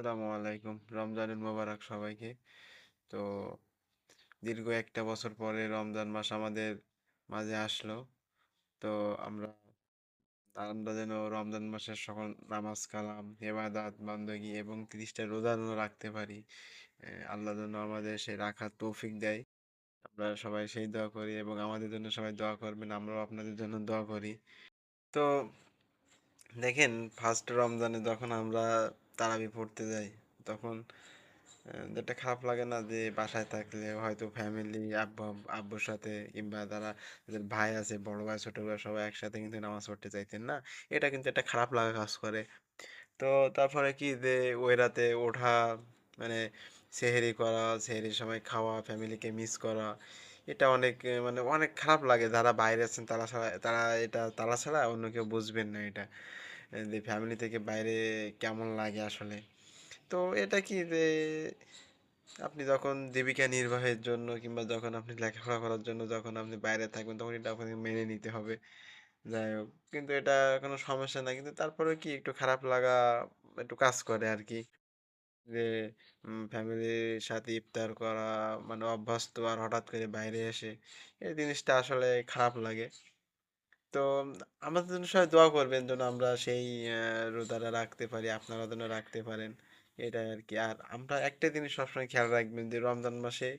আসসালামু আলাইকুম। রমজানের মোবারক সবাইকে। তো দীর্ঘ একটা বছর পরে রমজান মাস আমাদের মাঝে আসলো। তো আমরা আমরা যেন রমজান মাসের সকল নামাজ কালাম এবাদাত বান্দগি এবং তিরিশটা রোজা যেন রাখতে পারি আল্লাহ যেন আমাদের সে রাখার তৌফিক দেয়। আমরা সবাই সেই দোয়া করি এবং আমাদের জন্য সবাই দোয়া করবেন, আমরাও আপনাদের জন্য দোয়া করি। তো দেখেন ফার্স্ট রমজানে যখন আমরা তারাবি পড়তে যাই। তখন যেটা খারাপ লাগে না যে বাসায় থাকলে হয়তো ফ্যামিলি আব্বু, আব্বুর সাথে কিংবা তারা যাদের ভাই আছে, বড় ভাই, ছোট ভাই সবাই একসাথে কিন্তু নামাজ পড়তে চাইতেন না। এটা কিন্তু একটা খারাপ লাগা কাজ করে। তো তারপরে কি যে ওই রাতে ওঠা মানে সেহেরি করা, সেহেরির সময় খাওয়া ফ্যামিলিকে মিস করা, এটা অনেক মানে অনেক খারাপ লাগে। যারা বাইরে আছেন তারা ছাড়া, তারা এটা, তারা ছাড়া অন্য কেউ বুঝবেন না এটা। যে ফ্যামিলি থেকে বাইরে কেমন লাগে আসলে? তো এটা কি যে আপনি যখন জীবিকা নির্বাহের জন্য কিংবা যখন আপনি লেখাপড়া করার জন্য যখন আপনি বাইরে থাকবেন, তখন এটা আপনাকে মেনে নিতে হবে। যাই হোক, কিন্তু এটা কোনো সমস্যা না কিন্তু তারপরে কি একটু খারাপ লাগা একটু কাজ করে আর কি যে ফ্যামিলির সাথে ইফতার করা মানে অভ্যস্ত আর হঠাৎ করে বাইরে এসে, এই জিনিসটা আসলে খারাপ লাগে। তো আমাদের জন্য সবাই দোয়া করবেন যেন আমরা সেই রোজাটা রাখতে পারি আপনারা যেন রাখতে পারেন। এটাই আর কি। আর আমরা একটা জিনিস সবসময় খেয়াল রাখবেন যে রমজান মাসে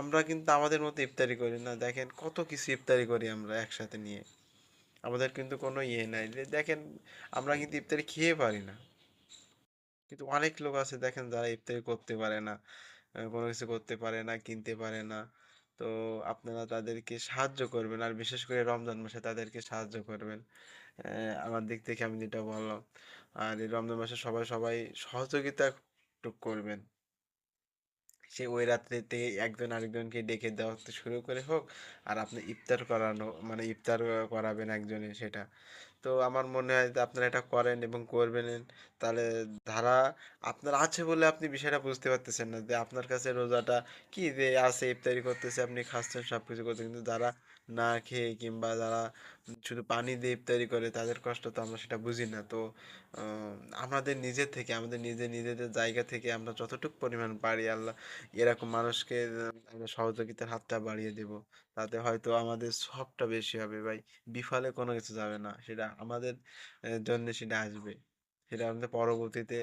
আমরা কিন্তু আমাদের মতো ইফতারি করি না। দেখেন কত কিছু ইফতারি করি আমরা একসাথে নিয়ে। আমাদের কিন্তু কোনো ইয়ে নাই। দেখেন আমরা কিন্তু ইফতারি খেয়ে পারি না। কিন্তু অনেক লোক আছে দেখেন যারা ইফতারি করতে পারে না কোনো কিছু করতে পারে না, কিনতে পারে না। তো আপনারা তাদেরকে সাহায্য করবেন। আর বিশেষ করে রমজান মাসে তাদেরকে সাহায্য করবেন। আমার দিক থেকে আমি যেটা বললাম। আর এই রমজান মাসে সবাই সবাই সহযোগিতা করবেন। সে ওই রাত্রিতে একজন আরেকজনকে ডেকে দেওয়া শুরু করে হোক, আর আপনি ইফতার করানো মানে ইফতার করাবেন একজনে সেটা। তো আমার মনে হয় যে আপনারা এটা করেন এবং করবেন, তাহলে ধারা আপনার আছে বলে আপনি বিষয়টা বুঝতে পারতেছেন না। যে আপনার কাছে রোজাটা কি, যে আছে ইফতারি করতেছে, আপনি খাচ্ছেন সব কিছু করতে, কিন্তু যারা না খেয়ে কিংবা যারা শুধু পানি দিয়ে ইফতারি করে তাদের কষ্ট তো আমরা সেটা বুঝি না। তো আমাদের নিজের থেকে, আমাদের নিজে নিজেদের জায়গা থেকে আমরা যতটুকু পরিমাণ পারি আল্লাহ এরকম মানুষকে আমরা সহযোগিতার হাতটা বাড়িয়ে দেব। তাতে হয়তো আমাদের সবটা বেশি হবে ভাই। বিফলে কোনো কিছু যাবে না। সেটা আমাদের জন্য সেটা আসবে। সেটা আমাদের পরবর্তীতে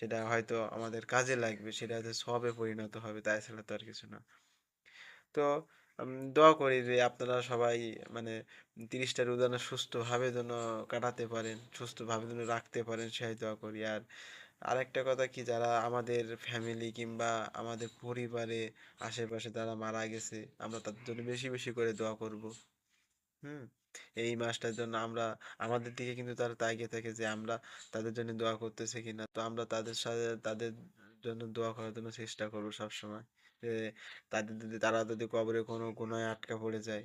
সেটা হয়তো আমাদের কাজে লাগবে। সেটা হয়তো সবে পরিণত হবে। তাই ছাড়া তো আর কিছু না। তো দোয়া করি যে আপনারা সবাই মানে তিরিশটা রোজা যেন সুস্থভাবে যেন কাটাতে পারেন, সুস্থভাবে যেন রাখতে পারেন সেই দোয়া করি। আর আরেকটা কথা কি, যারা আমাদের ফ্যামিলি কিংবা আমাদের পরিবারে আশেপাশে যারা মারা গেছে, আমরা তাদের জন্য বেশি বেশি করে দোয়া করব। হুম? এই মাসটার জন্য আমরা, আমাদের দিকে কিন্তু তারা তাকিয়ে থাকে যে আমরা তাদের জন্য দোয়া করতেছি কিনা। তো আমরা তাদের সাথে, তাদের জন্য দোয়া করার জন্য চেষ্টা করব সবসময়। তাদের যদি, তারা যদি কবরে কোনো গুনায় আটকা পড়ে যায়,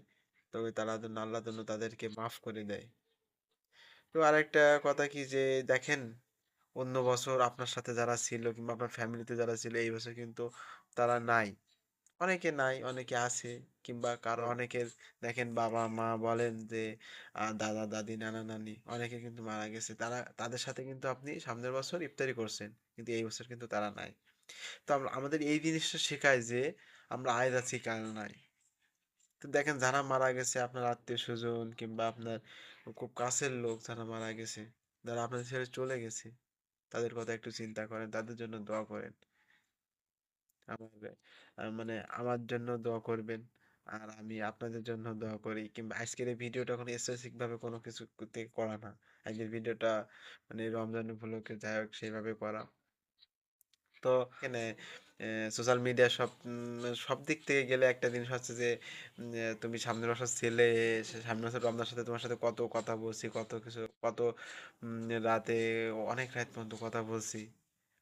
তবে তারা যেন আল্লাহ যেন তাদেরকে মাফ করে দেয়। তো আরেকটা কথা কি যে, দেখেন অন্য বছর আপনার সাথে যারা ছিল কিংবা আপনার ফ্যামিলিতে যারা ছিল, এই বছর কিন্তু তারা নাই। অনেকে নাই, অনেকে আছে কিংবা কারও, অনেকের দেখেন বাবা, মা বলেন যে দাদা, দাদি, নানা, নানি। অনেকে কিন্তু মারা গেছে। তারা, তাদের সাথে কিন্তু আপনি সামনের বছর ইফতারি করছেন, কিন্তু এই বছর কিন্তু তারা নাই। তো আমাদের এই জিনিসটা শেখায় যে, আমরা আজ আছি কাল নাই। তো দেখেন যারা মারা গেছে, আপনার আত্মীয় স্বজন কিংবা আপনার খুব কাছের লোক যারা মারা গেছে, যারা আপনাদের ছেড়ে চলে গেছে, তাদের কথা একটু চিন্তা করেন, তাদের জন্য দোয়া করেন। আমার মানে আমার জন্য দোয়া করবেন, আর আমি আপনাদের জন্য দোয়া করি, কিংবা আজকের এই ভিডিওটা কোনো স্পেসিফিক ভাবে কোনো কিছু করা না। আজকের ভিডিওটা মানে রমজান উপলক্ষে যাই হোক, সেইভাবে করা। তো এখানে সোশ্যাল মিডিয়া সব সব দিক থেকে গেলে একটা জিনিস হচ্ছে যে তুমি সামনের বছর ছেলে সামনের বছর রমজানের সাথে, তোমার সাথে কত কথা বলছি, কত কিছু, কত রাতে অনেক রাত পর্যন্ত কথা বলছি,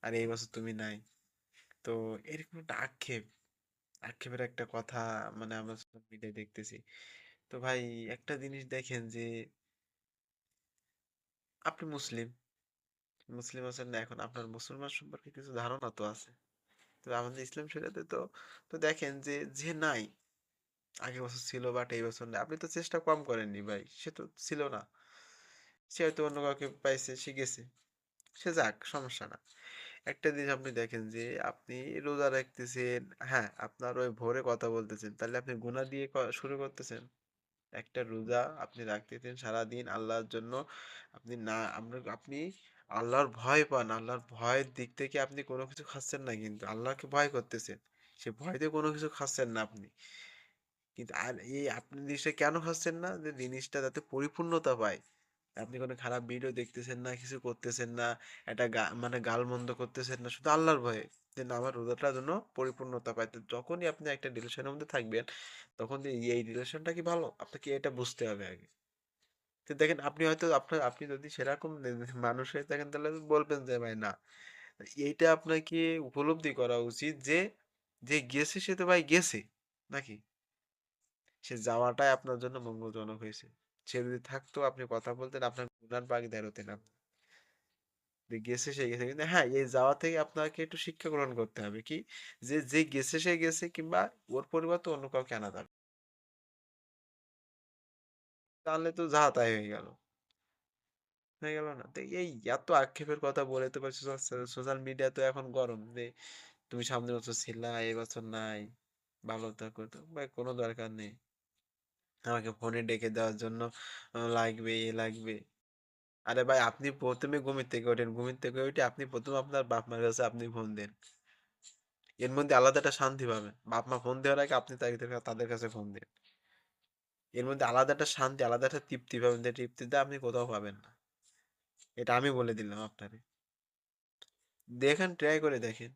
আর এই বছর তুমি নাই। তো এরকম একটা আক্ষেপ, আক্ষেপের একটা কথা মানে আমরা সোশ্যাল মিডিয়ায় দেখতেছি। তো ভাই একটা জিনিস দেখেন যে, আপনি মুসলিম মুসলিম আছেন না, এখন আপনার মুসলমান সম্পর্কে কিছু ধারণা তো আছে। তো আমাদের ইসলাম শরীয়তে তো তো দেখেন যে যে নাই, আগের বছর ছিল বাট এই বছর নেই। আপনি তো চেষ্টা কম করেননি ভাই, সে তো ছিল না। সে হয়তো অন্য কাউকে পাইছে শিখেছে সে যাক, সমস্যা না। একটা জিনিস আপনি দেখেন যে, আপনি রোজা রাখতেছেন হ্যাঁ আপনার ওই ভোরে কথা বলতেছেন, তাহলে আপনি গুনাহ দিয়ে শুরু করতেছেন। একটা রোজা আপনি রাখতেছেন সারাদিন আল্লাহর জন্য। আপনি না, আমরা, আপনি আল্লাহর ভয় পান, আল্লাহর ভয়ের দিক থেকে আপনি কোনো কিছু খাচ্ছেন না কিন্তু আল্লাহকে ভয় করতেছেন। সে ভয়তে কোনো কিছু খাচ্ছেন না আপনি। কিন্তু আর এই আপনি জিনিসটা কেন খাচ্ছেন না? যে জিনিসটা যাতে পরিপূর্ণতা পায়। আপনি কোনো খারাপ ভিডিও দেখতেছেন না, কিছু করতেছেন না, একটা মানে গালমন্দ করতেছেন না, শুধু আল্লাহর ভয়ে। যে না, আমার রোজাটার জন্য পরিপূর্ণতা পায়। তো যখনই আপনি একটা রিলেশনের মধ্যে থাকবেন, তখন এই রিলেশনটা কি ভালো? আপনাকে এটা বুঝতে হবে আগে। দেখেন আপনি হয়তো আপনার, আপনি যদি সেরকম মানুষ হয়ে থাকেন তাহলে বলবেন যে, ভাই না। এইটা আপনাকে উপলব্ধি করা উচিত যে যে গেছে সে তো ভাই গেছে, নাকি? সে যাওয়াটাই আপনার জন্য মঙ্গলজনক হয়েছে। সে যদি থাকতো, আপনি কথা বলতেন, আপনার গুনার ভাগীদার হতেন আপনি যে গেছে সে গেছে। কিন্তু হ্যাঁ এই যাওয়া থেকে আপনাকে একটু শিক্ষা গ্রহণ করতে হবে কি? যে যে গেছে সে গেছে কিংবা ওর পরিবর্তে অন্য কাউকে আনা যাবে। তাহলে তো যা তাই হয়ে গেল। হয়ে গেল না। তো এই এত আক্ষেপের কথা বলে তো সোশ্যাল মিডিয়া তো এখন গরম যে তুমি সামনের বছর ছিলা এই বছর নাই, ভালো থাকো তো। ভাই কোনো দরকার নেই। আমাকে ফোনে ডেকে দেওয়ার জন্য লাগবে, এ লাগবে। আরে ভাই, আপনি প্রথমে ঘুমের থেকে ওঠেন। ঘুমের থেকে উঠে আপনি প্রথম আপনার বাপ মার কাছে আপনি ফোন দেন। এর মধ্যে আলাদা একটা শান্তি পাবেন। বাপ মা ফোন দেওয়ার আগে আপনি তাদের কাছে ফোন দেন। এর মধ্যে আলাদা একটা শান্তি, আলাদা একটা তৃপ্তি পাবেন। যে তৃপ্তিটা আপনি কোথাও পাবেন না। এটা আমি বলে দিলাম আপনারে দেখেন ট্রাই করে দেখেন।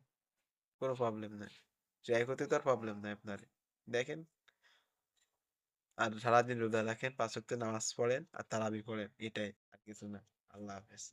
কোনো প্রবলেম নাই। ট্রাই করতে তো আর প্রবলেম নাই আপনার। দেখেন। আর সারাদিন রোদা রাখেন, পাঁচ নামাজ পড়েন আর তারাবি পড়েন। এটাই আর কিছু না। আল্লাহ হাফেজ।